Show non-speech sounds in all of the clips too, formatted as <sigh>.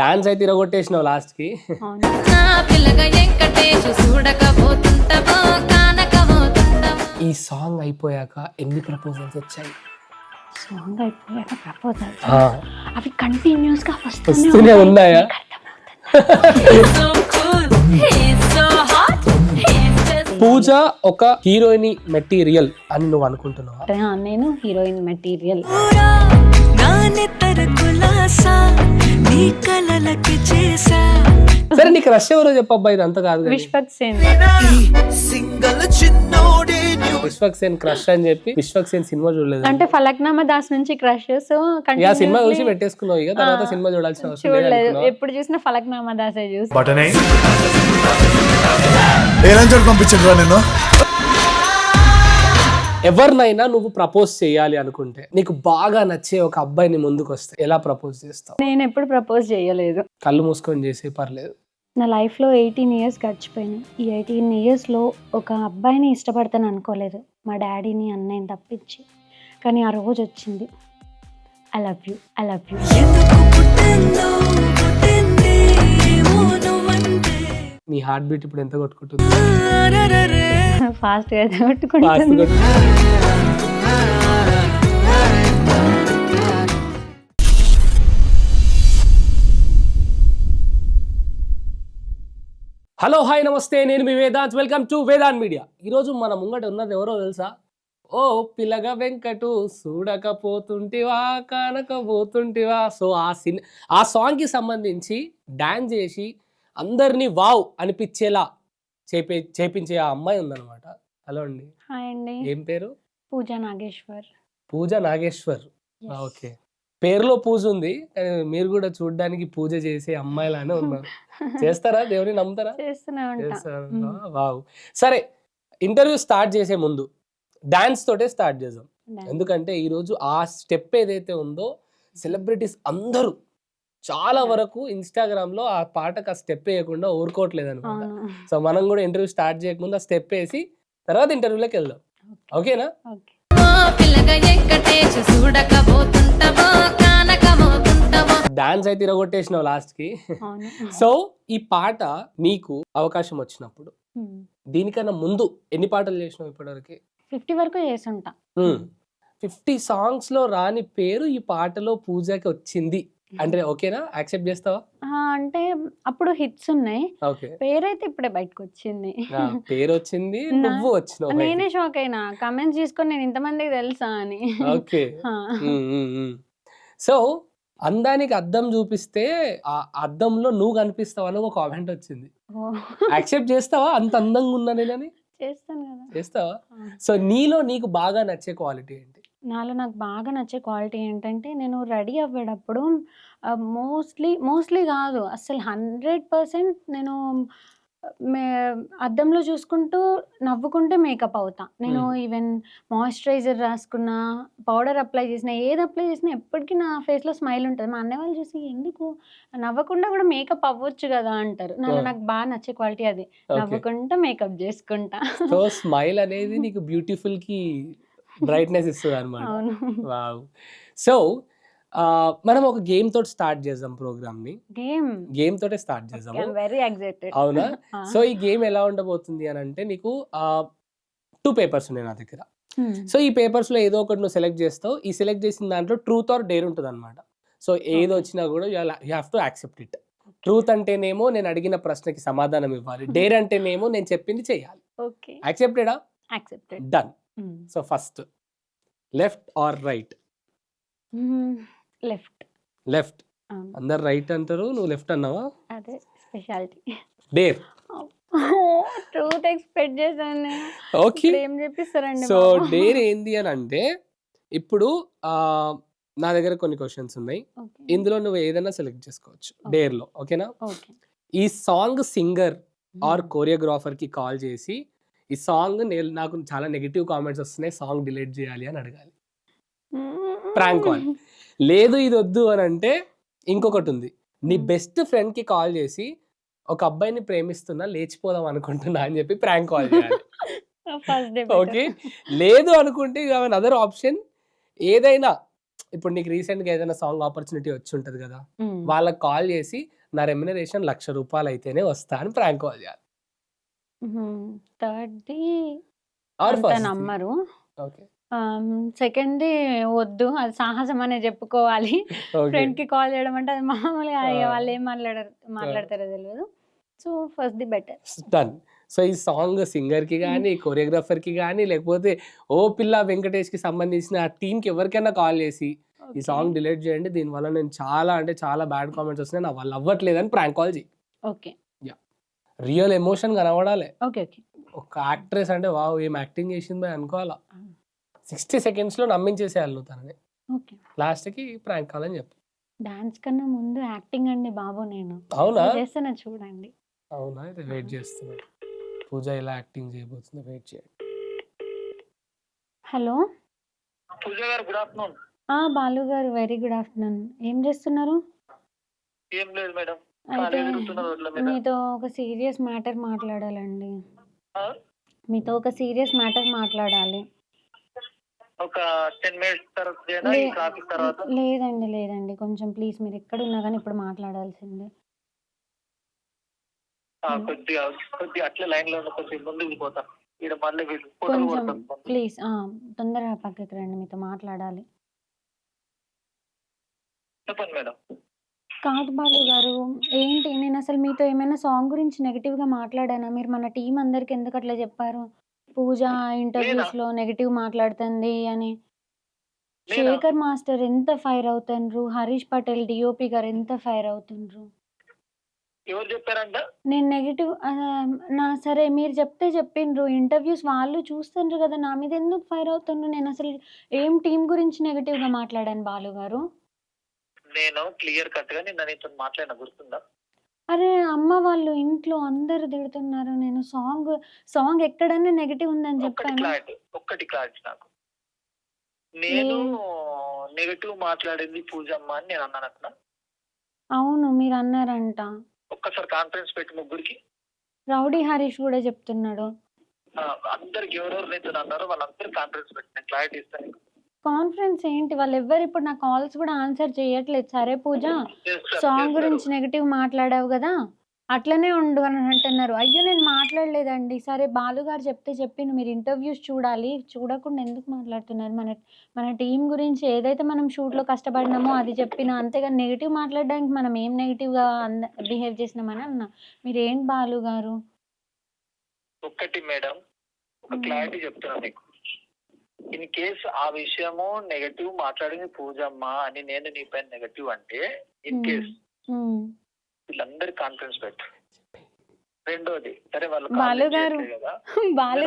Dance అయితే ఇరగొట్టేసినావు లాస్ట్కి ఈ సాంగ్ అయిపోయాక ఎన్ని ప్రపోజల్స్ వచ్చాయి? సాంగ్ అయిపోయాక ప్రపోజల్ అవి కంటిన్యూస్గా వస్తూనే ఉన్నాయి. పూజ ఒక హీరోయిన్ మెటీరియల్ అని నువ్వు అనుకుంటున్నావా? నేను హీరోయిన్ మెటీరియల్. నాన్నెత్తర కులాసా నీ కలలకి చేసా. సరే నీకు రష్ ఎవరో చెప్పబ్బా ఇది అంత కాదు. విశ్వక్ సేన్. సింగల్ చిన్నోడే న్యూ విశ్వక్ సేన్ క్రష్ అని చెప్పి విశ్వక్ సేన్ సినిమా చూడలేదు. అంటే ఫలక్నామా దాస్ నుంచి క్రష్ సో ఇక సినిమా చూసి పెట్టేసుకున్నావు ఇక తర్వాత సినిమా చూడాల్సిన అవసరం లేదు చూడలేదు? ఎప్పుడు చూసినా ఫలక్నామా దాసే చూసి బటనే. పంపించండి నేను ఎవరినైనా నువ్వు ప్రపోజ్ చేయాలి అనుకుంటే నీకు బాగా నచ్చే ఒక అబ్బాయిని ముందుకు వస్తే ఎలా ప్రపోజ్ చేస్తావు? నేను ఎప్పుడు ప్రపోజ్ చేయలేదు. కళ్ళు మూసుకొని చేసే పర్లేదు. నా లైఫ్లో ఎయిటీన్ ఇయర్స్ గడిచిపోయినాయి ఈ ఎయిటీన్ ఇయర్స్లో ఒక అబ్బాయిని ఇష్టపడతాను అనుకోలేదు. మా డాడీని అన్నయ్యని తప్పించి. కానీ ఆ రోజు వచ్చింది. I love you I love you నీ హార్ట్ బీట్ ఇప్పుడు ఎంత కొట్టుకుంటుంది. ఫాస్ట్గా హలో హాయ్ నమస్తే నేను మీ Vedant. Welcome to Vedant media ఈరోజు మన ముంగట ఉన్నది ఎవరో తెలుసా? ఓ పిల్లగా వెంకటు చూడకపోతుంటివా కానకపోతుంటివా. సో ఆ సిన్ ఆ సాంగ్కి సంబంధించి డాన్స్ చేసి అందరినీ వావ్ అనిపించేలా చేపే చేపించే ఆ అమ్మాయి ఉందన్నమాట. హలో అండి. హాయ్ అండి. ఏం పేరు? పూజ నాగేశ్వర్. పూజ నాగేశ్వర్. ఓకే. పేరులో పూజ ఉంది కానీ మీరు కూడా చూడడానికి పూజ చేసే అమ్మాయిలానే ఉన్నారు. <laughs> చేస్తారా? దేవుని నమ్ముతారా. వావ్. సరే ఇంటర్వ్యూ స్టార్ట్ చేసే ముందు డాన్స్ తోటే స్టార్ట్ చేద్దాం. ఎందుకంటే ఈరోజు ఆ స్టెప్ ఏదైతే ఉందో సెలబ్రిటీస్ అందరూ చాలా వరకు ఇన్స్టాగ్రామ్లో ఆ పాటకు ఆ స్టెప్ వేయకుండా ఊరుకోవట్లేదు అనమాట సో మనం కూడా ఇంటర్వ్యూ స్టార్ట్ చేయకముందు ఆ స్టెప్ వేసి తర్వాత ఇంటర్వ్యూలోకి వెళ్దాం. ఓకేనా? డాన్స్ అయితే ఇరగొట్టేసినావు లాస్ట్కి అవును. <laughs> సో ఈ పాట నీకు అవకాశం వచ్చినప్పుడు. దీనికన్నా ముందు ఎన్ని పాటలు చేసినావు ఇప్పటివరకు? ఫిఫ్టీ వరకు చేసుంటా ఫిఫ్టీ సాంగ్స్లో రాని పేరు ఈ పాటలో పూజకి వచ్చింది. అంటే ఓకేనా? యాక్సెప్ట్ చేస్తావా? అంటే అప్పుడు హిట్స్ ఉన్నాయి. పేరైతే ఇప్పుడే బయటకు వచ్చింది పేరు వచ్చింది <laughs> నువ్వు వచ్చినావు నేనే షాక్ అయినా. కమెంట్స్ తీసుకొని నేను ఇంతమందికి తెలుసా అని. ఓకే. <laughs> సో అందానికి అద్దం చూపిస్తే ఆ అద్దంలో నువ్వు కనిపిస్తావు అని ఒక కామెంట్ వచ్చింది. యాక్సెప్ట్ చేస్తావా? అంత అందంగా ఉన్నా నేనని చేస్తాను కదా. చేస్తావా. సో నీలో నీకు బాగా నచ్చే క్వాలిటీ ఏంటి? నాలో నాకు బాగా నచ్చే క్వాలిటీ ఏంటంటే నేను రెడీ అవ్వేటప్పుడు మోస్ట్లీ మోస్ట్లీ కాదు అసలు హండ్రెడ్ పర్సెంట్ నేను మే అద్దంలో చూసుకుంటూ నవ్వుకుంటే మేకప్ అవుతా. నేను. ఈవెన్ మాయిశ్చరైజర్ రాసుకున్నా పౌడర్ అప్లై చేసినా ఏది అప్లై చేసినా ఎప్పటికీ నా ఫేస్లో స్మైల్ ఉంటుంది. మా అన్నయ్య వాళ్ళు చూసి ఎందుకు? నవ్వకుండా కూడా మేకప్ అవ్వచ్చు కదా అంటారు. Oh. నాకు బాగా నచ్చే క్వాలిటీ అది. ఓకే. నవ్వుకుంటా మేకప్ చేసుకుంటా. సో స్మైల్ అనేది <laughs> నీకు బ్యూటిఫుల్కి బ్రైట్నెస్ ఇస్తుంది అనమాట వావ్. సో మనం ఒక గేమ్ తోటి స్టార్ట్ చేద్దాం ప్రోగ్రామ్ని గేమ్? గేమ్ తోటే స్టార్ట్ చేద్దాము. Very excited. అవునా? సో ఈ గేమ్ ఎలా ఉండబోతుంది అని అంటే నీకు టూ పేపర్స్ ఉన్నాయి నా దగ్గర. సో ఈ పేపర్స్లో ఏదో ఒకటి నువ్వు సెలెక్ట్ చేస్తావు. ఈ సెలెక్ట్ చేసిన దాంట్లో ట్రూత్ ఆర్ డేర్ ఉంటుంది అనమాట సో ఏది. వచ్చినా కూడా you have to accept it. Truth అంటేనేమో నేను అడిగిన ప్రశ్నకి సమాధానం ఇవ్వాలి. డేర్ <laughs> అంటేనేమో నేను చెప్పింది చేయాలి యాక్సెప్టెడా? Accepted. Done. So first left or right left left అందరు రైట్ అంటారు నువ్వు లెఫ్ట్ అన్నావా? అదే స్పెషాలిటీ డేర్ ట్రూత్ ఎక్స్పెక్ట్ చేశాను నేను. ఓకే ఇప్పుడు ఏం చెప్పిస్తారండి సో బాబు? డేర్ ఏంది అని అంటే ఇప్పుడు ఆ, నా దగ్గర కొన్ని క్వశ్చన్స్ ఉన్నాయి. ఇందులో నువ్వు ఏదైనా సెలెక్ట్ చేసుకోవచ్చు. డేర్లో ఓకేనా Okay. ఈ సాంగ్ సింగర్ ఆర్. కోరియోగ్రాఫర్కి కాల్ చేసి ఈ సాంగ్ నాకు చాలా నెగిటివ్ కామెంట్స్ వస్తున్నాయి సాంగ్ డిలీట్ చేయాలి అని అడగాలి. prank call. లేదు ఇది వద్దు అని అంటే ఇంకొకటి ఉంది. నీ. బెస్ట్ ఫ్రెండ్కి కాల్ చేసి ఒక అబ్బాయిని ప్రేమిస్తున్నా లేచిపోదాం అనుకుంటున్నా అని చెప్పి ప్రాంక్ కాల్ చేయాలి. <laughs> ఓకే? లేదు అనుకుంటే అదర్ ఆప్షన్. ఏదైనా ఇప్పుడు నీకు రీసెంట్గా ఏదైనా సాంగ్ ఆపర్చునిటీ వచ్చి ఉంటుంది కదా. వాళ్ళకి కాల్ చేసి నా రెమ్యునరేషన్ లక్ష రూపాయలు అయితేనే వస్తా అని ప్రాంక్ కాల్ చేయాలి. ఉమ్. థర్డ్ది ఆర్ అంత ఫస్ట్ నమ్మరు. ఓకే. సెకండ్ది వద్దు అది సాహసం అనే చెప్పుకోవాలి. <laughs> ఓకే. ఫ్రెండ్కి కాల్ చేయడం అంటే అది మామూలుగా ఆ. వాళ్ళు ఏం మాట్లాడారు మాట్లాడతారో తెలియదు so first the better done so ఈ సాంగ్ సింగర్కి కానీ కొరియోగ్రాఫర్కి కానీ లేకపోతే ఓ పిల్ల వెంకటేష్కి సంబంధించిన ఆ టీమ్కి ఎవరికైనా కాల్ చేసి ఈ సాంగ్ డిలీట్ చేయండి. దీనివల్ల నేను చాలా అంటే చాలా బ్యాడ్ కామెంట్స్ వస్తున్నాయి. నా వాళ్ళు అవ్వట్లేదని ప్రాంక్ కాల్ చేయి. ఓకే. రియల్ ఎమోషన్ కనబడాలి. Okay okay. ఒక యాక్ట్రెస్ అంటే వావ్ ఏం యాక్టింగ్ చేసింది అని అనుకోవాలా. సిక్స్టీ సెకండ్స్లో నమ్మించేసేయాలి నువ్వు తనని. ఓకే. లాస్ట్కి ప్రాంక్ కాల్ అని చెప్పు. డాన్స్ కన్నా ముందు యాక్టింగ్ అండి బాబు నేను. అవునా? చేస్తున్నా చూడండి. అవునా? అయితే వెయిట్ చేస్తున్నాను పూజ ఇలా యాక్టింగ్ చేయబోతుంది వెయిట్ చేయండి hello? Pooja garu good afternoon. ఆ బాలు గారు వెరీ గుడ్ ఆఫ్టర్నూన్. ఏం చేస్తున్నారు? ఏం లేదు మేడం. అయితే మీతో ఒక సీరియస్ మ్యాటర్ మాట్లాడాలండి? మీతో ఒక సీరియస్ మ్యాటర్ మాట్లాడాలి. ఒక మినిట్స్ తర్వాత లేదండి లేదండి. కొంచెం ప్లీజ్ మీరు ఎక్కడ ఉన్నా కానీ ఇప్పుడు మాట్లాడాల్సిందే. ఆ, కొద్దిగా కొద్దిగా అట్లే లైన్లో ఉన్న కొద్దిగా ముందుకు పోతా. ఇక్కడ మళ్ళీ వీళ్ళు ఫోటోలు కొంచెం ప్లీజ్ తొందరగా పక్కకి రండి. మీతో మాట్లాడాలి. చెప్పండి మేడం. కాదు బాలు గారు. ఏంటి? నేను అసలు మీతో ఏమైనా సాంగ్ గురించి నెగిటివ్గా మాట్లాడానా? మీరు మన టీం అందరికి ఎందుకు అట్లా చెప్పారు? పూజ ఇంటర్వ్యూస్లో నెగిటివ్ మాట్లాడుతుంది అని. నేనా? శేఖర్ మాస్టర్ ఎంత ఫైర్ అవుతుండ్రు? హరీష్ పటేల్ డిఓపి గారు ఎంత ఫైర్ అవుతుండ్రు? ఎవరు చెప్పారంట? నేను నెగిటివ్ నా సరే మీరు చెప్తే చెప్పిండ్రు. ఇంటర్వ్యూస్ వాళ్ళు చూస్తుండ్రు కదా నా మీద ఎందుకు ఫైర్ అవుతుండ్రు? నేను అసలు ఏం టీం గురించి నెగిటివ్గా మాట్లాడాను బాలు గారు? నేను క్లియర్ కట్గా నిన్న నీతో మాట్లాడిన గుర్తుందా? అరే అమ్మ వాళ్ళు ఇంట్లో అందరు తిడుతున్నారు. నేను సాంగ్ సాంగ్ ఎక్కడన్నా నెగిటివ్ ఉందని ఒక్కటి చెప్పాను. క్లారిటీ ఒక్కటి క్లారిటీ నాకు. నేను నెగటివ్ మాట్లాడింది పూజమ్మ అని నేను అన్నాను అక్కడ. అవును మీరు అన్నారంట. ఒక్కసారి కాన్ఫరెన్స్ పెట్టి ముగ్గురికి. రౌడీ హరీష్ కూడా చెప్తున్నాడు. ఆ, అందరికి ఎవరెవరు నేను అన్నారో వాళ్ళందరూ కాన్ఫరెన్స్ పెట్టి నేను క్లారిటీ ఇస్తాను. కాన్ఫరెన్స్ ఏంటి? వాళ్ళు ఎవ్వరు ఇప్పుడు నా కాల్స్ కూడా ఆన్సర్ చేయట్లేదు. సరే పూజ సాంగ్. గురించి నెగిటివ్ మాట్లాడావు కదా? అట్లనే ఉండు అని అంటున్నారు. అయ్యో నేను మాట్లాడలేదండి. సరే బాలు గారు చెప్తే చెప్పిన. మీరు ఇంటర్వ్యూస్ చూడాలి. చూడకుండా ఎందుకు మాట్లాడుతున్నారు? మన మన టీం గురించి ఏదైతే మనం షూట్లో కష్టపడినామో అది చెప్పిన అంతేగాని నెగిటివ్ మాట్లాడడానికి మనం ఏం నెగిటివ్గా అంద బిహేవ్ చేసినామని అన్న. మీరు ఏంటి బాలు గారు? ఒక్కటి మేడం ఒక. క్లారిటీ చెప్తున్నాను నీకు ఇన్ కేస్ ఆ విషయము నెగటివ్ మాట్లాడింది పూజమ్మ అని నేను నీ పైన నెగటివ్ అంటే ఇన్. కేస్. వీళ్ళందరి కాన్ఫరెన్స్ పెట్టు రెండోది సరే వాళ్ళు బాలు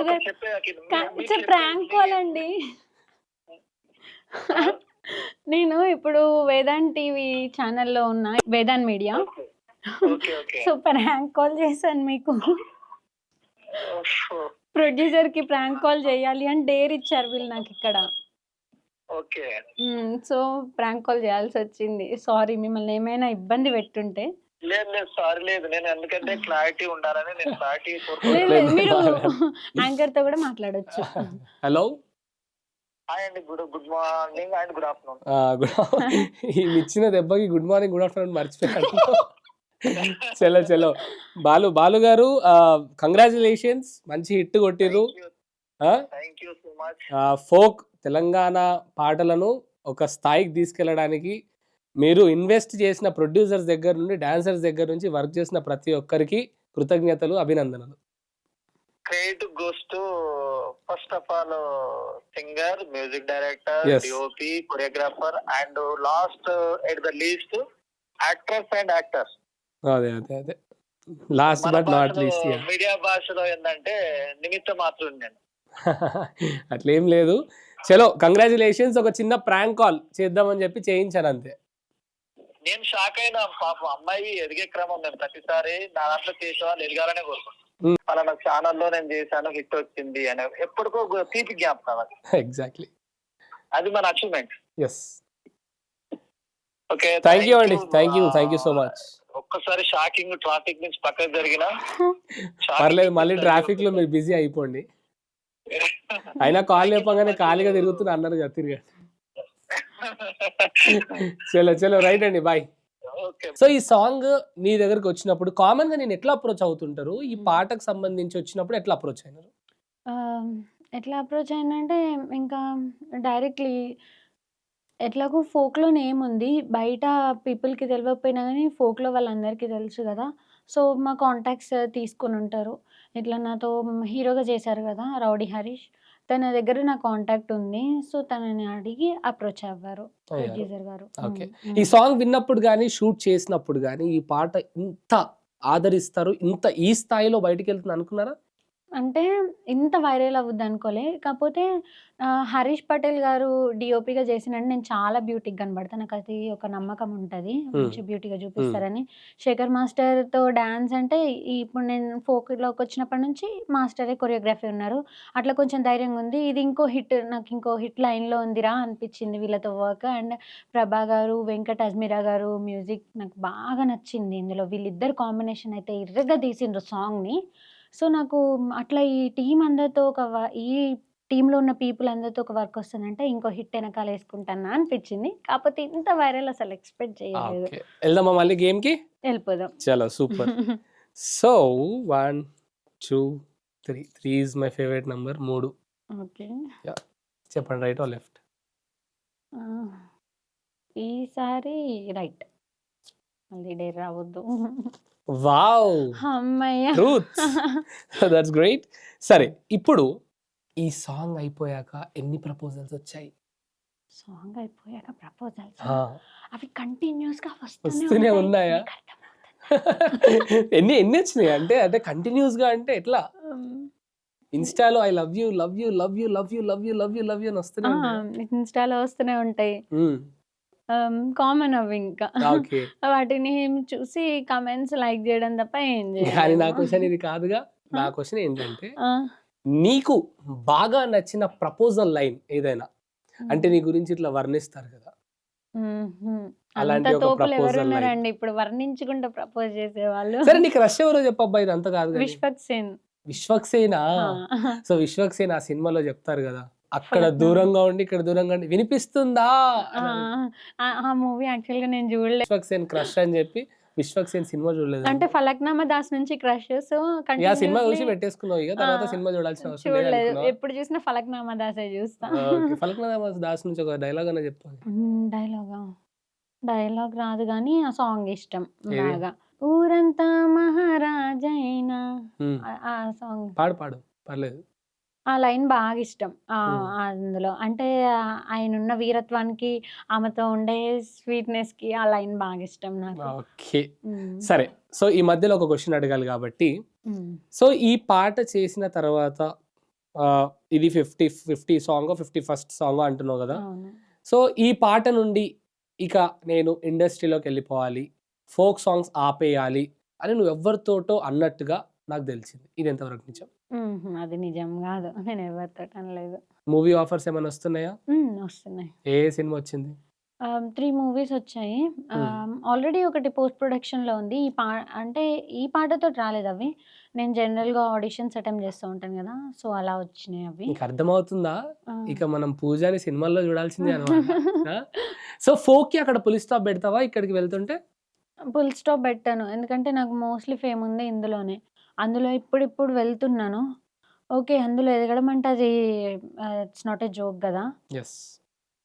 కాల్ ప్రాంక్ అండి. నేను ఇప్పుడు వేదాంత్ టీవీ ఛానల్లో ఉన్న Vedant media. Okay, okay okay. So prank call చేశాను మీకు. ప్రొడ్యూసర్కి ప్రాంక్ కాల్ చేయాలి అని డేర్ ఇచ్చారు వీళ్ళు నాకు ఇక్కడ. ఓకే. సో ప్రాంక్ కాల్ చేయాల్సి వచ్చింది. సారీ మిమ్మల్ని ఏమైనా ఇబ్బంది పెట్టుంటే. లేదు లేదు సారీ లేదు. నేను ఎందుకంటే క్లారిటీ ఉండాలని నేను <laughs> క్లారిటీ మీరు <laughs> యాంకర్తో కూడా మాట్లాడొచ్చు. హలో? హాయ్ అండి good good morning and good afternoon. Good <laughs> ఈ ఇచ్చిన దెబ్బకి గుడ్ మార్నింగ్ గుడ్ ఆఫ్టర్నూన్ మర్చిపోయాను. చలో చలో. బాలు బాలు గారు కంగ్రాచులేషన్స్ మంచి హిట్ కొట్టిర్రు. ఫోక్ తెలంగాణ పాటలను ఒక స్థాయికి తీసుకెళ్ళడానికి మీరు ఇన్వెస్ట్ చేసిన ప్రొడ్యూసర్స్ దగ్గర నుండి డాన్సర్స్ దగ్గర నుంచి వర్క్ చేసిన ప్రతి ఒక్కరికి కృతజ్ఞతలు అభినందనలు. Credit goes to first of all singer music director. DOP choreographer and last at the least actors and actors అదే అదే అదే. Last but not least media భాషలో ఏంటంటే నిమిత్త మాత్రం నేను. <laughs> అట్లేం లేదు. చలో కంగ్రాచులేషన్స్ ఒక చిన్న ప్రాంక్ కాల్ చేద్దామని చెప్పి చేయించాను అంతే. నేను షాక్ అయినా పాపం అమ్మాయి ఎదిగే క్రమం నేను ప్రతిసారి నా దాంట్లో చేసే వాళ్ళు ఎదగాలనే కోరుకుంటాను Hmm. అలా ఛానల్లో నేను చేశాను హిట్ వచ్చింది అని ఎప్పటికో తీపి జ్ఞాపకం అది. ఎగ్జాక్ట్లీ అది మన achievement yes okay thank you అండి thank you thank you so much ఒక్కసారి షాకింగ్ ట్రాఫిక్ నుంచి పక్కకు జరిగిన <laughs> పర్లేదు మళ్ళీ ట్రాఫిక్లో మీరు బిజీ అయిపోండి. అయినా కాల్ లేపగానే ఖాళీగా తిరుగుతున్నా అన్నారు కదా తిరిగా. <laughs> చలో చలో రైట్ అండి బాయ్ ఓకే. సో ఈ సాంగ్ నీ దగ్గరకు వచ్చినప్పుడు కామన్గా నేను ఎట్లా అప్రోచ్ అవుతుంటారు? ఈ పాటకు సంబంధించి వచ్చినప్పుడు ఎట్లా అప్రోచ్ అయినారు? ఎట్లా అప్రోచ్ అయిందంటే ఇంకా డైరెక్ట్లీ ఎట్లాగో ఫోక్లో నేమ్ ఉంది బయట పీపుల్కి తెలియకపోయినా కానీ ఫోక్లో వాళ్ళందరికీ తెలుసు కదా. సో మా కాంటాక్ట్స్ తీసుకొని ఉంటారు ఇట్లా నాతో హీరోగా చేశారు కదా రౌడీ హరీష్. తన దగ్గర నా కాంటాక్ట్ ఉంది. సో తనని అడిగి అప్రోచ్ అవ్వారు. ప్రొడ్యూసర్ గారు. ఓకే. ఈ సాంగ్ విన్నప్పుడు కానీ షూట్ చేసినప్పుడు కానీ ఈ పాట ఇంత ఆదరిస్తారు ఇంత ఈ స్థాయిలో బయటికి వెళ్తుంది అనుకున్నారా? అంటే ఇంత వైరల్ అవ్వద్దు అనుకోలే. కాకపోతే హరీష్ పటేల్ గారు డిఓపిగా చేసినట్టు నేను చాలా బ్యూటీగా కనబడతాను నాకు అది ఒక నమ్మకం ఉంటుంది. మంచి బ్యూటీగా చూపిస్తారని. శేఖర్ మాస్టర్తో డ్యాన్స్ అంటే ఈ- ఇప్పుడు నేను ఫోక్లోకి వచ్చినప్పటి నుంచి మాస్టరే కొరియోగ్రఫీ ఉన్నారు. అట్లా కొంచెం ధైర్యంగా ఉంది. ఇది ఇంకో హిట్ నాకు ఇంకో హిట్ లైన్లో ఉందిరా అనిపించింది వీళ్ళతో వర్క్. అండ్ ప్రభా గారు వెంకట్ అజ్మీరా గారు మ్యూజిక్ నాకు బాగా నచ్చింది. ఇందులో వీళ్ళిద్దరు కాంబినేషన్ అయితే ఇర్రగా తీసిండ్రు సాంగ్ని. సో నాకు అట్లా ఈ టీం అందరితో ఒక వ- ఈ టీంలో ఉన్న పీపుల్ అందరితో ఒక వర్క్ వస్తుందంటే ఇంకో హిట్ వెనకాల వేసుకుంటానా అనిపించింది. కాకపోతే ఇంత వైరల్ అసలు ఎక్స్పెక్ట్ చేయలేదు. ఓకే. వెళ్దామా మళ్ళీ గేమ్కి వెళ్ళిపోదాం. చాలా super. <laughs> So one two three three is my favourite number మూడు. ఓకే. చెప్పండి రైట్ ఆర్ లెఫ్ట్? ఈసారి రైట్. మళ్ళీ డేర్ రావద్దు. వావ్. అమ్మయ్య. ట్రూత్. <laughs> దట్స్ గ్రేట్ సరే ఇప్పుడు ఈ సాంగ్ అయిపోయాక ఎన్ని ప్రపోజల్స్ వచ్చాయి? సాంగ్ అయిపోయాక ప్రపోజల్స్? అవి కంటిన్యూస్గా వస్తూనే. ఉన్నాయా? ఎన్ని ఎన్ని వచ్చినాయి? అంటే అంటే కంటిన్యూస్గా అంటే ఎట్లా? ఇన్స్టాలో I love you love you love you love you love you love you love you అని వస్తూనే ఆ, ఉంటాయి? ఇన్స్టాలో వస్తూనే ఉంటాయి. కామన్ అవి ఇంకా. ఓకే. <laughs> వాటిని చూసి కమెంట్స్ లైక్ చేయడం తప్ప ఏం <laughs> కానీ నా. క్వశ్చన్ ఇది కాదుగా. నా క్వశ్చన్ ఏంటంటే నీకు బాగా నచ్చిన ప్రపోజల్ లైన్ ఏదైనా అంటే నీ గురించి ఇట్లా వర్ణిస్తారు కదా. అలాంటి ఒక proposal ఉన్నారండి? ఇప్పుడు వర్ణించుకుంటూ ప్రపోజ్ చేసేవాళ్ళు. సరే నీకు రష్ ఎవరో చెప్పబ్బా ఇది అంత కాదు. విశ్వక్ సేన్. విశ్వక్సేన ఆ. సో విశ్వక్సేన ఆ సినిమాలో చెప్తారు కదా. అక్కడ. దూరంగా ఉండి ఇక్కడ దూరంగా ఉండి వినిపిస్తుందా? ఆ, మూవీ యాక్చువల్గా నేను చూడలేదు విశ్వక్సేన్ క్రష్ అని చెప్పి విశ్వక్సేన్ సినిమా చూడలేదు. అంటే ఫలక్నామా దాస్ నుంచి క్రష్ సో ఆ సినిమా చూసి పెట్టేసుకున్నావు ఇక తర్వాత సినిమా చూడాల్సిన అవసరం లేదు చూడలేదు? ఎప్పుడు చూసినా ఫలక్నామా దాసే చూస్తా. ఫలక్నామా దాస్ నుంచి ఒక డైలాగ్ అనే చెప్పాలి డైలాగా డైలాగ్ రాదు కానీ ఆ సాంగ్ ఇష్టం? బాగా. ఊరంతా మహారాజైనా. ఆ సాంగ్ పాడు పాడు. పర్లేదు. ఆ లైన్ బాగా ఇష్టం. ఆ. అందులో. అంటే ఆయన ఉన్న వీరత్వానికి ఆమెతో ఉండే స్వీట్నెస్కి ఆ లైన్ బాగా ఇష్టం నాకు. ఓకే. సరే. సో ఈ మధ్యలో ఒక క్వశ్చన్ అడగాలి కాబట్టి. సో ఈ పాట చేసిన తర్వాత ఇది fifty fifty song fifty first song అంటున్నావు కదా? అవును. సో ఈ పాట నుండి ఇక నేను ఇండస్ట్రీలోకి వెళ్ళిపోవాలి. ఫోక్ సాంగ్స్ ఆపేయాలి అని నువ్వు ఎవరితోటో అన్నట్టుగా నాకు తెలిసింది. ఇది ఎంతవరకు నిజం? అది నిజం కాదు. నేను ఎవరితో అనలేదు. మూవీ ఆఫర్స్ ఏమైనా వస్తున్నాయా. వస్తున్నాయి. ఏ సినిమా వచ్చింది? త్రీ మూవీస్ వచ్చాయి. ఆల్రెడీ ఒకటి పోస్ట్ ప్రొడక్షన్లో ఉంది. ఈ పా అంటే ఈ పాటతో రాలేదు అవి. నేను జనరల్గా ఆడిషన్స్ అటెంప్ట్ చేస్తూ ఉంటాను కదా. సో అలా వచ్చినాయి అవి. నీకు అర్థమవుతుందా? ఆ. ఇక మనం పూజని సినిమాల్లో చూడాల్సిందే <laughs> సో ఫోక్కి అక్కడ పులి స్టాప్ పెడతావా? ఇక్కడికి వెళ్తుంటే? ఫుల్ స్టాప్ పెట్టాను. ఎందుకంటే నాకు మోస్ట్లీ ఫేమ్ ఉంది ఇందులోనే. అందులో ఇప్పుడు ఇప్పుడు వెళ్తున్నాను. ఓకే అందులో ఎదగడం అంటే అది ఇట్స్ నాట్ ఏ జోక్ కదా? ఎస్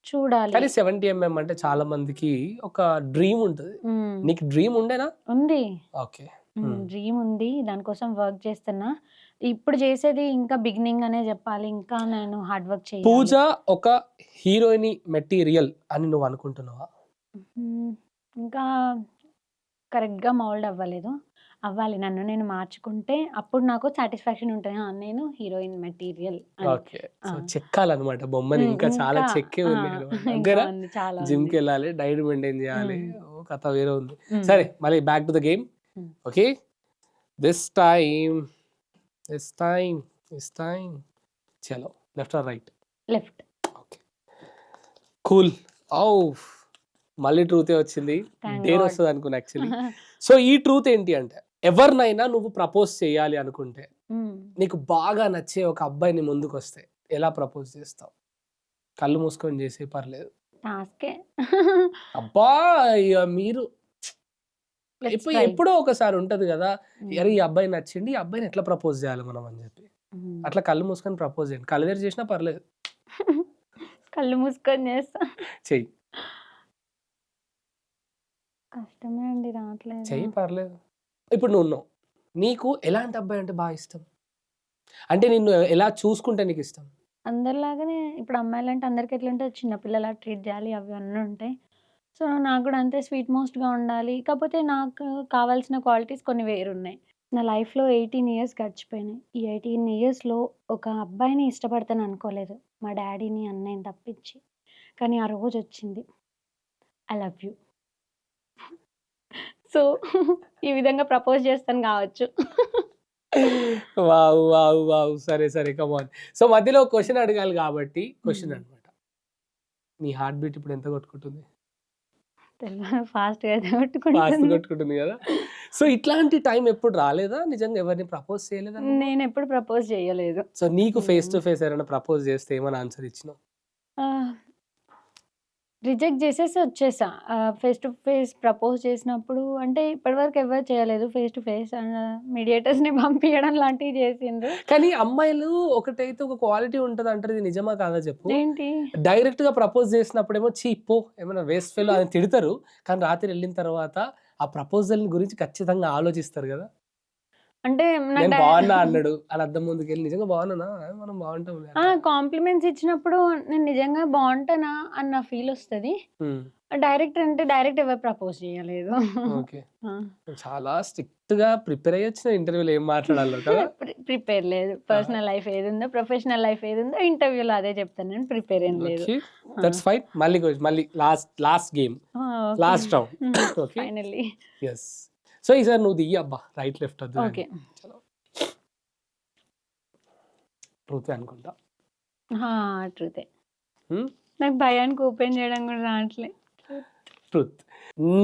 చూడాలి. కానీ సెవెంటీ ఎంఎం అంటే చాలా మందికి ఒక డ్రీమ్ ఉంటుంది. నీకు డ్రీమ్ ఉండేనా? ఉంది. ఓకే. డ్రీమ్ ఉంది. దానికోసం వర్క్ చేస్తున్నా. ఇప్పుడు చేసేది ఇంకా బిగినింగ్ అనే చెప్పాలి. ఇంకా నేను హార్డ్ వర్క్ చేయాలి. పూజ ఒక హీరోయిన్ మెటీరియల్ అని నువ్వు అనుకుంటున్నావా. ఇంకా కరెక్ట్గా మౌల్డ్ అవ్వలేదు. అవ్వాలి. నన్ను నేను మార్చుకుంటే అప్పుడు నాకు సాటిస్ఫాక్షన్ ఉంటుంది. "ఆ, నేను హీరోయిన్ మెటీరియల్ ఓకే. చెక్కాలన్నమాట. బొమ్మని ఇంకా చాలా చెక్కే ఉంది <laughs> చాలా జిమ్కి. వెళ్ళాలి డైట్ మెయింటైన్ చేయాలి. కథ వేరే ఉంది. సరే మళ్ళీ back to the game. Okay? This time this time this time చలో left or right left okay. Cool ఓ మళ్ళీ ట్రూతే వచ్చింది. Dare God. వస్తుంది అనుకున్నా యాక్చువల్లీ సో <laughs> ఈ ట్రూత్ ఏంటి అంటే ఎవరినైనా నువ్వు ప్రపోజ్ చేయాలి అనుకుంటే. నీకు బాగా నచ్చే ఒక అబ్బాయిని ముందుకు వస్తే ఎలా ప్రపోజ్ చేస్తావు? కళ్ళు మూసుకొని చేసే పర్లేదు. అబ్బా మీరు ఎప్పుడు ఎప్పుడో ఒకసారి ఉంటది కదా అరే ఈ అబ్బాయి నచ్చింది ఈ అబ్బాయిని ఎట్లా ప్రపోజ్ చేయాలి మనం? అని చెప్పి. అట్లా కళ్ళు మూసుకొని ప్రపోజ్ చేయండి. కళ్ళు తెరిచి చేసినా పర్లేదు. <laughs> కళ్ళు మూసుకొని చేస్తా. చెయ్యి. కష్టమే అండి రావట్లేదు. చెయ్యి పర్లేదు. ఇప్పుడు నువ్వు ఉన్నావు. నీకు ఎలాంటి అబ్బాయి అంటే బాగా ఇష్టం? అంటే నిన్ను ఎలా చూసుకుంటే నీకు ఇష్టం? అందరిలాగానే ఇప్పుడు అమ్మాయిలు అంటే అందరికి ఎట్లా ఉంటుంది చిన్నపిల్లలా ట్రీట్ చేయాలి అవి అన్నీ ఉంటాయి. సో నాకు కూడా అంతే స్వీట్ మోస్ట్గా ఉండాలి. కాకపోతే నాకు కావాల్సిన క్వాలిటీస్ కొన్ని వేరు ఉన్నాయి నా లైఫ్లో ఎయిటీన్ ఇయర్స్ గడిచిపోయినాయి. ఈ ఎయిటీన్ ఇయర్స్లో ఒక అబ్బాయిని ఇష్టపడతాను అనుకోలేదు. మా డాడీని అన్నయ్యని తప్పించి. కానీ ఆ రోజు వచ్చింది. I love you. సో ఈ విధంగా ప్రపోజ్ చేస్తాను కావచ్చు. Wow wow wow. సరే సరే. కమాన్ సో మధ్యలో క్వశ్చన్ అడగాలి కాబట్టి క్వశ్చన్ మ్మ్. అన్నమాట. నీ హార్ట్ బీట్ ఇప్పుడు ఎంత కొట్టుకుంటుంది? ఫాస్ట్ కొట్టుకుంటుంది? కదా. సో ఇట్లాంటి టైం ఎప్పుడు రాలేదా? నిజంగా ఎవరిని ప్రపోజ్ చేయలేదా? నేను ఎప్పుడు ప్రపోజ్ చేయలేదు. సో నీకు ఫేస్ టు. ఫేస్ ఎవరైనా ప్రపోజ్ చేస్తే ఏమైనా ఆన్సర్ ఇచ్చినావు? రిజెక్ట్ చేసేసి వచ్చేసా. ఫేస్ టు ఫేస్ ప్రపోజ్ చేసినప్పుడు అంటే ఇప్పటివరకు ఎవరు చేయలేదు ఫేస్ టు ఫేస్ మీడియేటర్స్ని పంపించడం లాంటివి చేసిండ్రు. కానీ అమ్మాయిలు ఒకటైతే ఒక క్వాలిటీ ఉంటది అంటారు ఇది నిజమా కాదా చెప్పు. ఏంటి? డైరెక్ట్గా ప్రపోజ్ చేసినప్పుడేమో చీ పో ఏమైనా వేస్ట్ ఫెయిల్ అని తిడతారు. కానీ రాత్రి వెళ్ళిన తర్వాత ఆ ప్రపోజల్ గురించి ఖచ్చితంగా ఆలోచిస్తారు కదా. అంటే నేను బాగున్నా అన్నాడు. ముందుకు వెళ్ళి నిజంగా బాగున్నానా? మనం బాగుంటాం కాంప్లిమెంట్స్ ఇచ్చినప్పుడు నేను నిజంగా బాగుంటానా అన్న ఫీల్ వస్తుంది. డైరెక్ట్ అంటే డైరెక్ట్ ఎవరు ప్రపోజ్ చేయలేదు. ఓకే. <laughs> చాలా స్ట్రిక్ట్గా ప్రిపేర్ అయ్యొచ్చిన ఇంటర్వ్యూలో ఏం మాట్లాడాలో <laughs> ప్రిపేర్ లేదు. పర్సనల్ లైఫ్ ఏది ఉందో ప్రొఫెషనల్ లైఫ్ ఏది ఉందో ఇంటర్వ్యూలో అదే చెప్తాను. నేను ప్రిపేర్ ఏం లేదు. దట్స్ ఫైన్ మళ్ళీ మళ్ళీ last last game. Last round. Okay. Finally. Yes so ఈసారి నువ్వు దిగి అబ్బా రైట్ లెఫ్ట్ వద్దు ఓకే ట్రూత్ అనుకుంటా. ట్రూతే Hmm? నాకు భయానికి ఓపెన్ చేయడం కూడా రావట్లే. ట్రూత్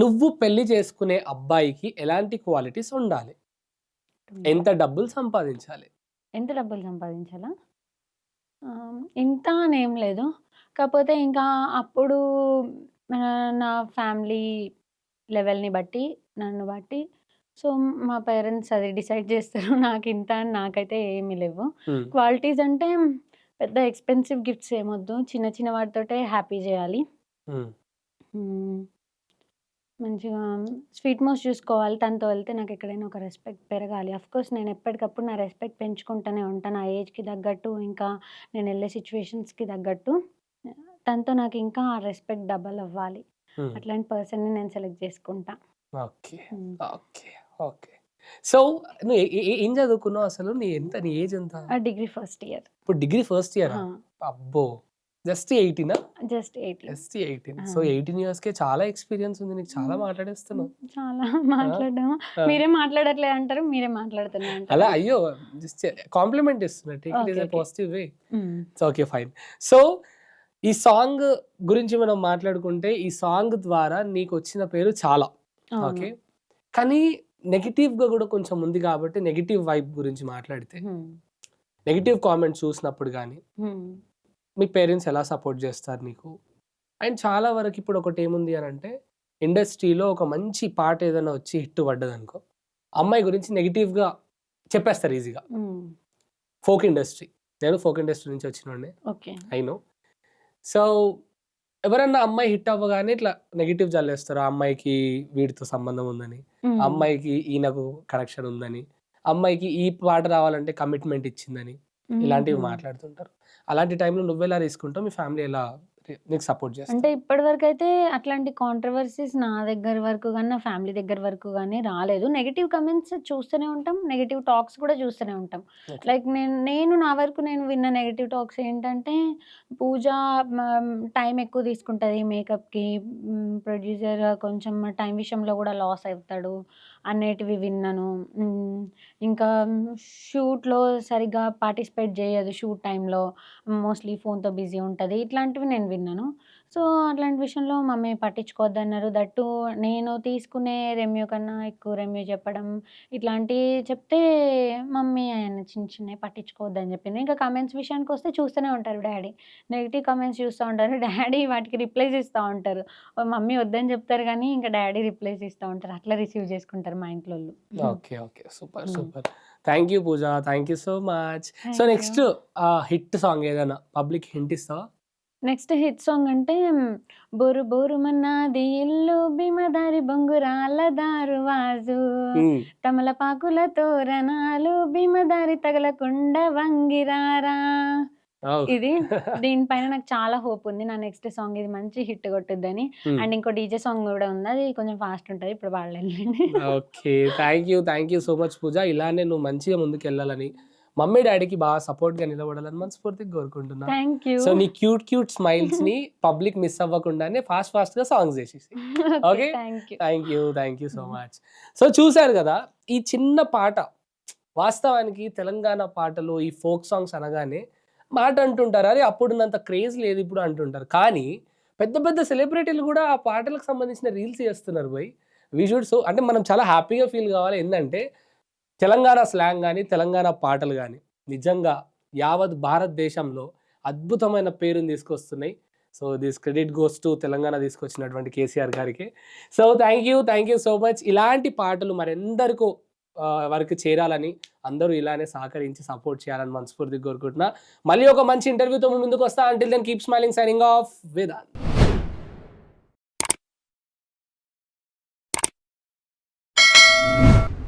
నువ్వు పెళ్ళి చేసుకునే అబ్బాయికి ఎలాంటి క్వాలిటీస్ ఉండాలి? ఎంత డబ్బులు సంపాదించాలి? ఎంత డబ్బులు సంపాదించాలా? ఇంత అని లేదు. కాకపోతే ఇంకా అప్పుడు నా ఫ్యామిలీ లెవెల్ని బట్టి నన్ను బట్టి. సో మా పేరెంట్స్ అది డిసైడ్ చేస్తారు. <laughs> నాకు ఇంత అని నాకైతే ఏమీ లేవు. క్వాలిటీస్ అంటే పెద్ద ఎక్స్పెన్సివ్ గిఫ్ట్స్ ఏమొద్దు. చిన్న చిన్న వాటితోటే హ్యాపీ చేయాలి. మంచిగా స్వీట్ మోస్ట్ చూసుకోవాలి. తనతో వెళ్తే నాకు ఎక్కడైనా ఒక రెస్పెక్ట్ పెరగాలి. అఫ్ కోర్స్ నేను ఎప్పటికప్పుడు నా రెస్పెక్ట్ పెంచుకుంటూనే ఉంటాను ఆ ఏజ్కి తగ్గట్టు ఇంకా నేను వెళ్ళే సిచ్యువేషన్స్కి తగ్గట్టు. తనతో నాకు ఇంకా ఆ రెస్పెక్ట్ డబల్ అవ్వాలి. అట్లాంటి పర్సన్ని నేను సెలెక్ట్ చేసుకుంటా. ఓకే. ఓకే. ఓకే. సో నువ్వు ఏ- చదువుకున్నావు అసలు? నీ ఎంత నీ ఏజ్ ఎంత? Degree first year. ఇప్పుడు డిగ్రీ ఫస్ట్ ఇయర్? అబ్బో! Just ఎయిటీనా just eight just eighteen. So. Eighteen years కే చాలా ఎక్స్పీరియన్స్ ఉంది. నీకు చాలా. మాట్లాడేస్తున్నావు. చాలా మాట్లాడడం. మీరే మాట్లాడట్లే అంటారు మీరే మాట్లాడుతున్నా అలా అయ్యో! జస్ట్ కాంప్లిమెంట్ ఇస్తున్నా. Take it is a. Positive way. So okay fine. So ఈ సాంగ్ గురించి మనం మాట్లాడుకుంటే ఈ సాంగ్ ద్వారా నీకు వచ్చిన పేరు చాలా. ఓకే కానీ నెగిటివ్గా కూడా కొంచెం ఉంది కాబట్టి నెగిటివ్ వైబ్ గురించి మాట్లాడితే. నెగిటివ్ కామెంట్స్ చూసినప్పుడు కానీ. మీ పేరెంట్స్ ఎలా సపోర్ట్ చేస్తారు నీకు అండ్ చాలా వరకు ఇప్పుడు ఒకటి ఏముంది అని అంటే ఇండస్ట్రీలో ఒక మంచి పాట ఏదైనా వచ్చి హిట్ పడ్డది అనుకో అమ్మాయి గురించి నెగిటివ్గా చెప్పేస్తారు ఈజీగా. ఫోక్ ఇండస్ట్రీ నేను ఫోక్ ఇండస్ట్రీ నుంచి వచ్చిన ఓకే అయినో సో ఎవరన్నా అమ్మాయి హిట్ అవ్వగానే ఇట్లా నెగిటివ్ చల్లేస్తారు ఆ అమ్మాయికి వీడితో సంబంధం ఉందని. ఆ అమ్మాయికి ఈయనకు కనెక్షన్ ఉందని. అమ్మాయికి ఈ పాట రావాలంటే కమిట్మెంట్ ఇచ్చిందని. ఇలాంటివి. మాట్లాడుతుంటారు. అలాంటి టైంలో నువ్వు ఎలా తీసుకుంటావు? మీ ఫ్యామిలీ ఎలా నీకు సపోర్ట్ అంటే చేస్తారు ఇప్పటి వరకు అయితే అట్లాంటి కాంట్రవర్సీస్ నా దగ్గర వరకు కానీ నా ఫ్యామిలీ దగ్గర వరకు కానీ రాలేదు. నెగిటివ్ కమెంట్స్ చూస్తూనే ఉంటాం నెగిటివ్ టాక్స్ కూడా చూస్తూనే ఉంటాం. లైక్ నేను నేను నా వరకు నేను విన్న నెగిటివ్ టాక్స్ ఏంటంటే పూజ టైం ఎక్కువ తీసుకుంటుంది మేకప్కి ప్రొడ్యూసర్ కొంచెం టైం విషయంలో కూడా లాస్ అవుతాడు అనేటివి విన్నాను. ఇంకా షూట్లో సరిగ్గా పార్టిసిపేట్ చేయదు షూట్ టైంలో మోస్ట్లీ ఫోన్తో బిజీ ఉంటుంది. ఇట్లాంటివి నేను విన్నాను. సో అట్లాంటి విషయంలో మమ్మీ పట్టించుకోవద్దన్నారు. దట్టు నేను తీసుకునే రెమ్యూ కన్నా ఎక్కువ రెమ్యూ చెప్పడం ఇట్లాంటివి చెప్తే మమ్మీ ఆయన చిన్న చిన్నవి పట్టించుకోవద్దని చెప్పింది. ఇంకా కమెంట్స్ విషయానికి వస్తే చూస్తూనే ఉంటారు డాడీ. నెగిటివ్ కమెంట్స్ చూస్తూ ఉంటారు. డాడీ వాటికి రిప్లైస్ ఇస్తూ ఉంటారు. మమ్మీ వద్దని చెప్తారు కానీ ఇంకా డాడీ రిప్లైస్ ఇస్తూ ఉంటారు. అట్లా రిసీవ్ చేసుకుంటారు మా ఇంట్లో. Okay okay. Super. Super. Thank you Pooja. Thank you so much. So next. Hit song ఏదైనా పబ్లిక్ హింట్ ఇస్తావా? నెక్స్ట్ హిట్ సాంగ్ అంటే బోరు బోరు మన్నాది ఇల్లు భీమదారి బొంగురాల దారు వాజు. Hmm. తమలపాకుల తోరణాలు భీమదారి తగలకుండ వంగిరారా. ఇది దీనిపైన నాకు చాలా హోప్ ఉంది. నా నెక్స్ట్ సాంగ్ ఇది మంచి హిట్ కొట్టుద్దని. అండ్ ఇంకో డీజే సాంగ్ కూడా ఉంది. అది కొంచెం ఫాస్ట్ ఉంటుంది. ఇప్పుడు వాళ్ళండి okay. Thank you thank you so much Pooja. ఇలానే నువ్వు మంచిగా ముందుకు వెళ్ళాలని మమ్మీ డాడీకి బాగా సపోర్ట్గా నిలబడాలని మనస్ఫూర్తిగా కోరుకుంటున్నా. థ్యాంక్ యూ సో నీ క్యూట్ క్యూట్ స్మైల్స్ని <laughs> పబ్లిక్ మిస్ అవ్వకుండానే ఫాస్ట్ ఫాస్ట్గా సాంగ్స్ చేసేసి. <laughs> Okay. Thank you thank you so. Much so చూశారు కదా ఈ చిన్న పాట వాస్తవానికి తెలంగాణ పాటలు ఈ ఫోక్ సాంగ్స్ అనగానే మాట అంటుంటారు. అరే అప్పుడున్నంత క్రేజ్ లేదు ఇప్పుడు అంటుంటారు. కానీ పెద్ద పెద్ద సెలబ్రిటీలు కూడా ఆ పాటలకు సంబంధించిన రీల్స్ చేస్తున్నారు పోయి వీ షుడ్ సో అంటే మనం చాలా హ్యాపీగా ఫీల్ కావాలి. ఏంటంటే తెలంగాణ స్లాంగ్ కానీ తెలంగాణ పాటలు కానీ నిజంగా యావత్ భారతదేశంలో అద్భుతమైన పేరుని తీసుకొస్తున్నాయి. So this credit goes to Telangana తీసుకొచ్చినటువంటి కేసీఆర్ గారికి. So thank you thank you so much. ఇలాంటి పాటలు మరెందరికో వరకు చేరాలని అందరూ ఇలానే సహకరించి సపోర్ట్ చేయాలని మనస్ఫూర్తిగా కోరుకుంటున్నా. మళ్ళీ ఒక మంచి ఇంటర్వ్యూతో ముందుకు వస్తా. Until then keep smiling signing off Vedant